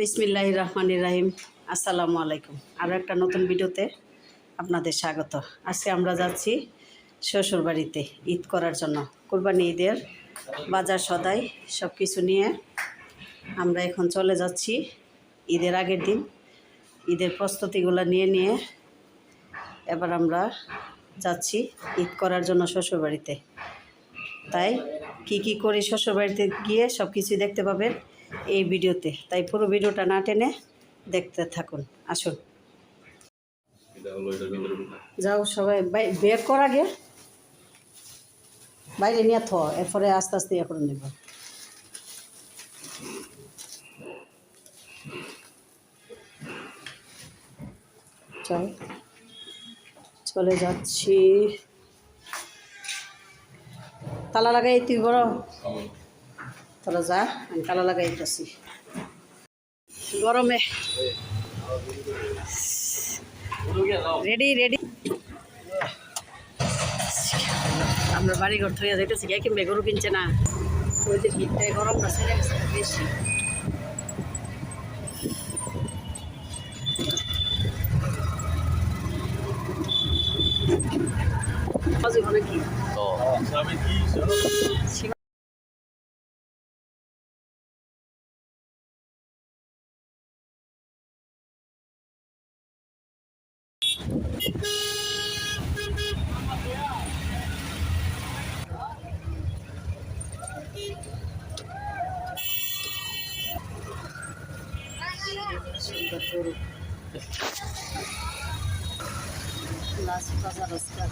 বিসমিল্লাহ রহমান রাহিম। আসসালামু আলাইকুম। আরও একটা নতুন ভিডিওতে আপনাদের স্বাগত। আজকে আমরা যাচ্ছি শ্বশুর বাড়িতে ঈদ করার জন্য। কোরবানি ঈদের বাজার সদাই সব কিছু নিয়ে আমরা এখন চলে যাচ্ছি ঈদের আগের দিন। ঈদের প্রস্তুতিগুলো নিয়ে নিয়ে এবার আমরা যাচ্ছি ঈদ করার জন্য শ্বশুর বাড়িতে তাই কি কি করি শ্বশুরবাড়িতে গিয়ে সব কিছুই দেখতে পাবেন? এই ভিডিওতে। তাই পুরো ভিডিওটা না টেনে দেখতে থাকুন। আসুন। যাও সবাই, বাই- বের কর আগে। বাইরে নিয়ে থ, এরপরে আস্তে আস্তে ইয়ে করে নেব। চল চলে যাচ্ছি। তালা লাগাই তুই বড়। তোরা যা আমি তালা লাগাইতেছি গরমে। রেডি রেডি আমরা বাড়ি ঘর থেকে যাইতেছি কে কিনবে গরু কিনছে না? ওইদের হিটটাই ছেড়ে গেছে বেশি। আজ ওখানে কি সুন্দর গরু লাস্ট বাজার রাস্তা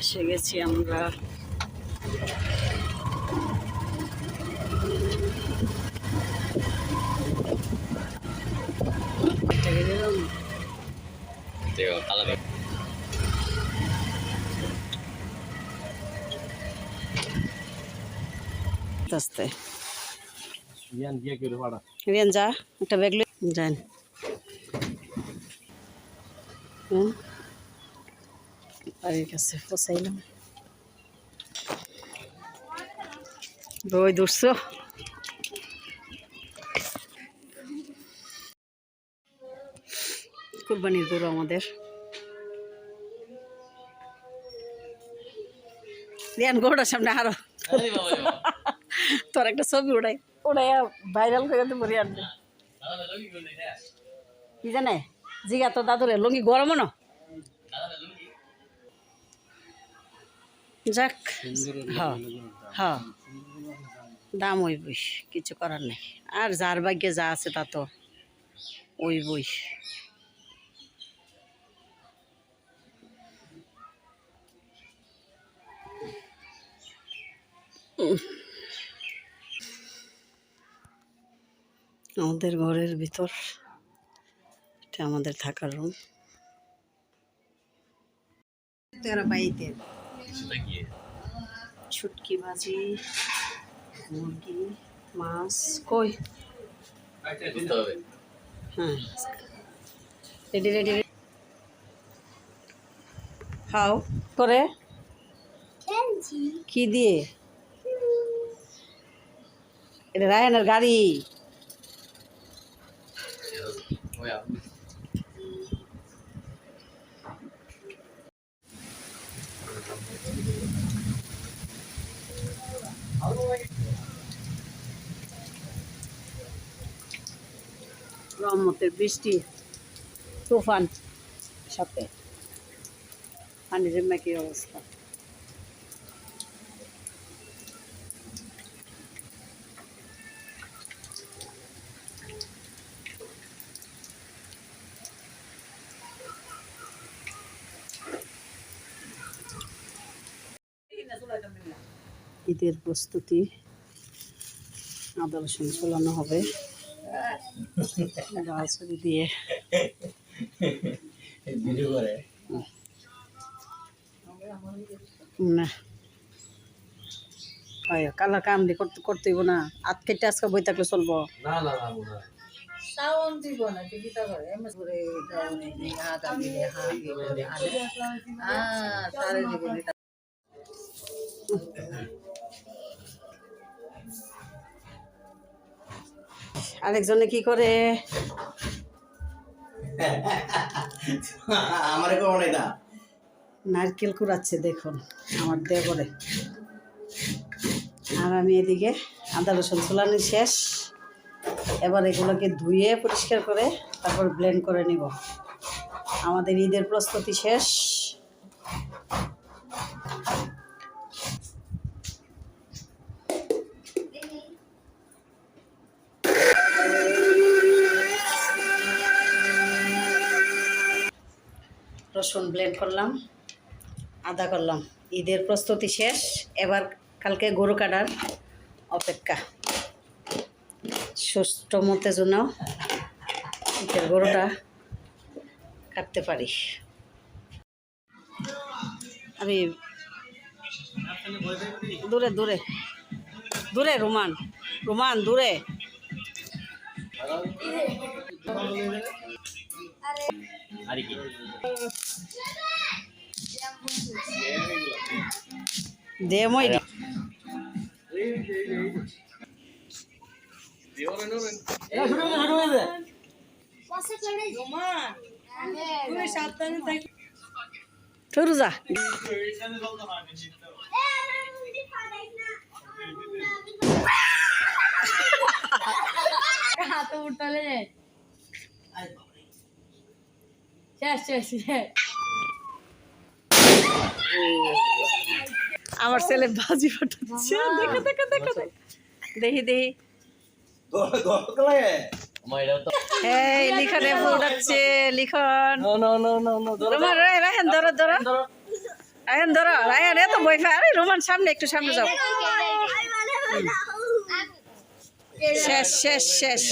এসে গেছি আমরা। থেকে আস্তে আস্তে। রিয়ান যা একটা ব্যাগ যান। হুম। বাড়ির কাছে পচাইলাম দই কুরবানির গরু আমাদের। রিয়ান গরুটার সামনে আরও তোর একটা ছবি ওড়াই ওড়াই ভাইরাল করে দেবো রিয়ান কি জানে? জিগা তো দাদুরে, লুঙ্গি গরম না। যাক হ্যাঁ হ্যাঁ। দাম ওই বই কিছু করার নেই। আর যার ভাগ্যে যা আছে তা তো ওই বই আমাদের ঘরের ভিতর। এটা আমাদের থাকার রুম তেরা বাইতে ছুটকি ভাজি মুরগি মাছ কই? হ্যাঁ রেডি রেডি খাও। করে কি দিয়ে? এটা রায়নের গাড়ি। রহমতের বৃষ্টি তুফান সাথে পানির মেকি অবস্থা। ঈদের প্রস্তুতি। আদা রসুন ছোলানো হবে দিয়ে। না। কালার কামড়ি করতে করতে না। আত কেটে আজকে বই থাকলে চলবো। না না না না সাউন্ড দিব না টিকিটা করে। এমএস করে দাও নি আদা হা আ আরেকজনে কি করে? আমার নারকেল কুড়াচ্ছে দেখুন আমার দেবরে। আর আমি এদিকে আদা রসুন চুলানি শেষ। এবার এগুলোকে ধুয়ে পরিষ্কার করে তারপর ব্লেন্ড করে নিব। আমাদের ঈদের প্রস্তুতি শেষ। রসুন ব্লেন্ড করলাম, আদা করলাম। ঈদের প্রস্তুতি শেষ, এবার কালকে গরু কাটার অপেক্ষা। সুস্থ মতে জন্য ঈদের গরুটা কাটতে পারি। আমি দূরে দূরে দূরে রোমান রোমান, দূরে। আর কি? দে মই দি। তোর যা। হাত উঠলে। শেষ শেষ শেষ আমার ছেলে বাজি ফাটাচ্ছে দেখো দেখো দেখো দেখো। দেখি এই লিখনে ফুটাচ্ছে লিখন রোমান রে রায়ন ধরো ধরো রায়ন ধরো রায়ন এত বই ফা আরে রোমান সামনে একটু সামনে যাও শেষ শেষ শেষ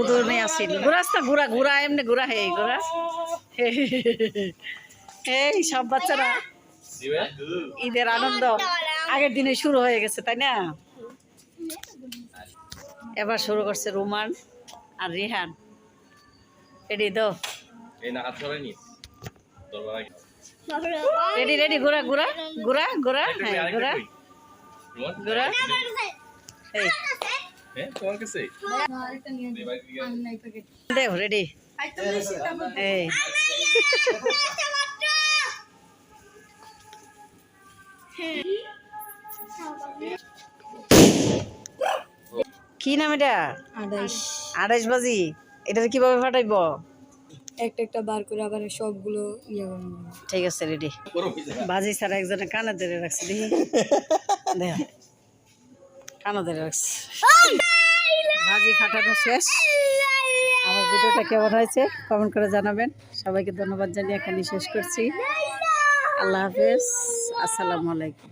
উদর নেই আসিল ঘুরাস না ঘুরা ঘুরা এমনি ঘুরা হে ঘুরা। এই সব বাচ্চারা ঈদের আনন্দ। আগের দিনে শুরু হয়ে গেছে তাই না? এবার শুরু করছে রোমান আর রিহান। রেডি দো রেডি রেডি ঘোরা ঘোরা ঘোরা ঘোরা হ্যাঁ ঘোরা। ঘোরা। এই। হ্যাঁ তোমার কাছে? দেও রেডি এই। কি নাম এটা? আড়াইশ আড়াইশ বাজি। এটা কীভাবে ফাটাইব? একটা একটা বার করে আবার সবগুলো ইয়ে ঠিক আছে রেডি বাজি ছাড়া একজনে কানা ধরে রাখছে দেখি। দেখ। কানে ধরে রাখছে। ভাজি ফাটানো শেষ। আমার ভিডিওটা কেমন হয়েছে কমেন্ট করে জানাবেন। সবাইকে ধন্যবাদ জানিয়ে এখানে শেষ করছি। আল্লাহ হাফেজ। আসসালামু আলাইকুম।